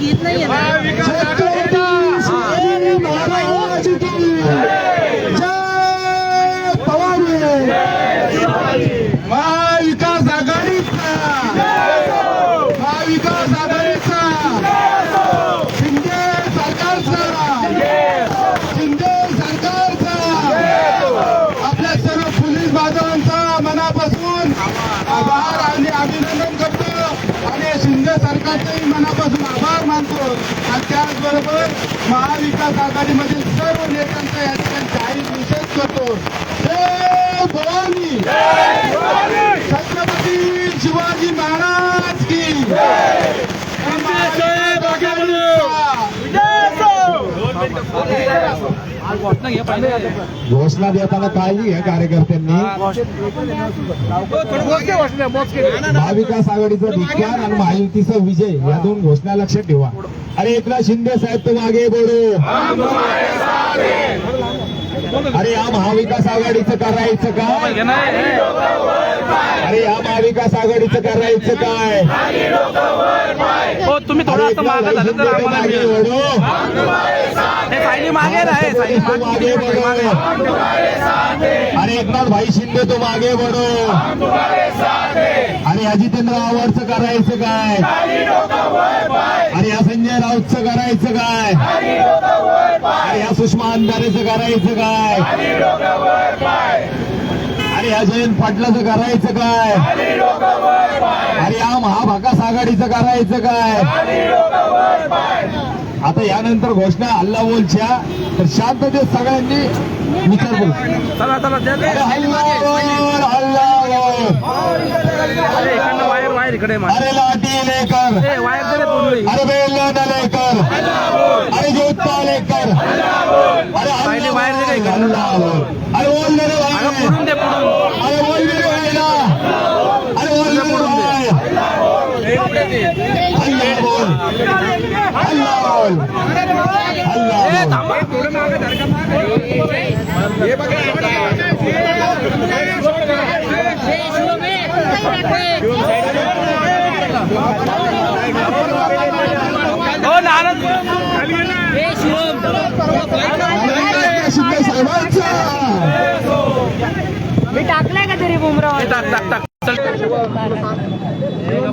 गीत नाहीये ना छत्रपती शिवाजी महाराज की जय पवार महाविकास आघाडीचा महाविकास आघाडीचा शिंदे सरकारचा शिंदे सरकारचा आपल्या सर्व पोलीस बांधवांचा मनापासून आभार आणि अभिनंदन करतो आणि शिंदे सरकारचंही मनापासून आभार मानतो आणि त्याचबरोबर महाविकास आघाडीमधील सर्व नेत्यांचा या ठिकाणी जाहीर निषेध करतो. जय भवानी! घोषणा देताना काळजी घ्या कार्यकर्त्यांनी. महाविकास आघाडीचा धिक्कार आणि महायुतीचा विजय या दोन घोषणा लक्षात ठेवा. अरे एकनाथ शिंदे साहेब तुम आगे बोलो. अरे या महाविकास आघाडीचं करायचं काय? अरे या महाविकास आघाडीचं करायचं काय? हो तुम्ही थोडं असं मागं झालं तर आम्हाला मिळेल. मागे अरे एकनाथ भाई शिंदे तुम आगे बढ़ो अरे या जितेंद्र आव्हाडचं करायचं काय? अरे या संजय राऊतचं करायचं काय? अरे या सुषमा अंधारेचं करायचं काय? अरे या जयंत पाटलाचं करायचं काय? अरे या महाभाकास आघाडीचं करायचं काय? आता यानंतर घोषणा हल्ला बोलच्या तर शांततेत सगळ्यांनी विचार करू. अरे हल्लावर हल्लावर अरे इकडनं वायर वायर इकडे मार. अरे लाठी लेकर ए वायर दे रे पूर्ण अरे बेलन लेकर अरे जोता लेकर अरे पहिले बाहेर दे रे. हल्लावर अरे बोल दे रे अगं भाई पुढून दे पुढून अरे बोल दे रे भाई ना अरे बोल दे रे भाई हल्ला बोल हल्ला बोल हल्ला ए बोल थांबा थोडं मागे धर का. हो नानद शिंदे साहेबांचा मी टाकलाय का तरी बुमराव? हे टाक टाक टाक. चल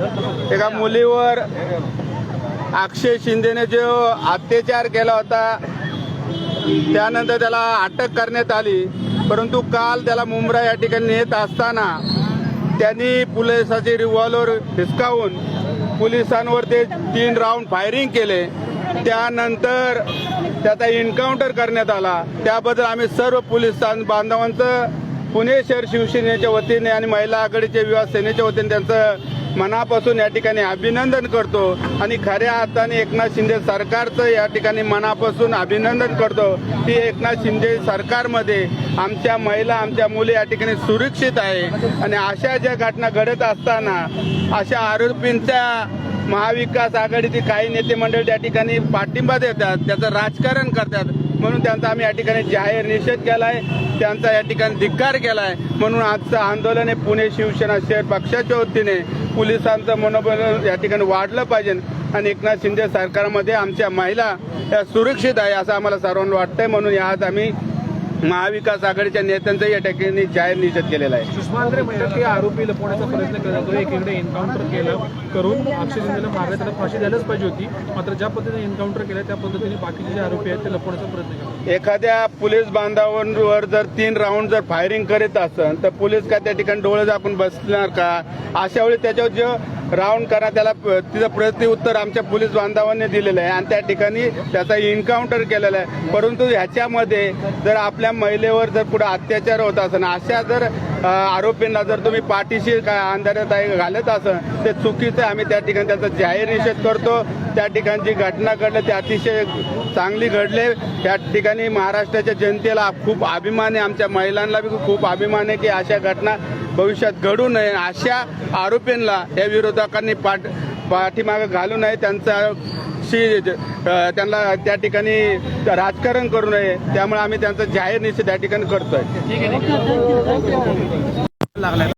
एका मुलीवर अक्षय शिंदेने जो अत्याचार केला होता त्यानंतर त्याला अटक करण्यात आली. परंतु काल त्याला मुंब्रा या ठिकाणी नेत असताना त्यांनी पोलिसाचे रिव्हॉल्वर हिसकावून पोलिसांवर ते तीन राऊंड फायरिंग केले. त्यानंतर त्याचा एन्काउंटर करण्यात आला. त्याबद्दल आम्ही सर्व पोलीस बांधवांचं पुणे शहर शिवसेनेच्या वतीने आणि महिला आघाडीच्या विवाह सेनेच्या वतीने त्यांचं मनापासून या ठिकाणी अभिनंदन करतो. आणि खऱ्या अर्थाने एकनाथ शिंदे सरकारचं या ठिकाणी मनापासून अभिनंदन करतो. की एकनाथ शिंदे सरकारमध्ये आमच्या महिला आमच्या मुली या ठिकाणी सुरक्षित आहे. आणि अशा ज्या घटना घडत असताना अशा आरोपींच्या महाविकास आघाडीचे काही नेते मंडळ त्या ठिकाणी पाठिंबा देतात. त्याचं राजकारण करतात. म्हणून त्यांचा आम्ही या ठिकाणी जाहीर निषेध केला आहे त्यांचा या ठिकाणी धिक्कार केला आहे म्हणून आजचं आंदोलन हे पुणे शिवसेना शहर पक्षाच्या वतीने पोलिसांचं मनोबल या ठिकाणी वाढलं पाहिजे आणि एकनाथ शिंदे सरकारमध्ये आमच्या महिला या सुरक्षित आहे असं आम्हाला सर्वांना वाटतंय. म्हणून आज आम्ही महाविकास आघाडीच्या नेत्यांचा या ठिकाणी जाहीर निषेध केलेला आहे. सुषमा अंद्रे म्हणतात की आरोपी लपवण्याचा प्रयत्न केला जातो एकीकडे एन्काउंटर केलं करून अक्षय शिंदेला मारलं त्याला फाशी द्यायलाच पाहिजे होती. मात्र ज्या पद्धतीने एन्काउंटर केलं त्या पद्धतीने बाकीचे जे आरोपी आहेत ते लपवण्याचा प्रयत्न केला. एखाद्या पोलीस बांधवांवर जर तीन राऊंड जर फायरिंग करीत असेल तर पोलीस काय त्या ठिकाणी डोळे झाकून बसणार का? अशा वेळी त्याच्यावर जो राऊंड करा त्याला तिचं तिचं प्रत्युत्तर आमच्या पोलीस बांधवांनी दिलेलं आहे. आणि त्या ठिकाणी त्याचा इन्काउंटर केलेला आहे. परंतु ह्याच्यामध्ये जर आपल्या महिलेवर जर पुढे अत्याचार होत असेल अशा जर आरोपींना जर तुम्ही पाठीशी काय अंधारात आहे घालत असं ते चुकीचं आहे. आम्ही त्या ठिकाणी त्याचा जाहीर निषेध करतो. त्या ठिकाणची जी घटना घडली ती अतिशय चांगली घडले. त्या ठिकाणी महाराष्ट्राच्या जनतेला खूप अभिमान आहे. आमच्या महिलांना बी खूप अभिमान आहे की अशा घटना भविष्यात घडू नये. अशा आरोपींना या विरोधकांनी पाठ पाठीमागं घालू नये. त्यांचा शी त्यांना त्या ठिकाणी राजकारण करू नये. त्यामुळे आम्ही त्यांचा जाहीर निषेध त्या ठिकाणी करतोय.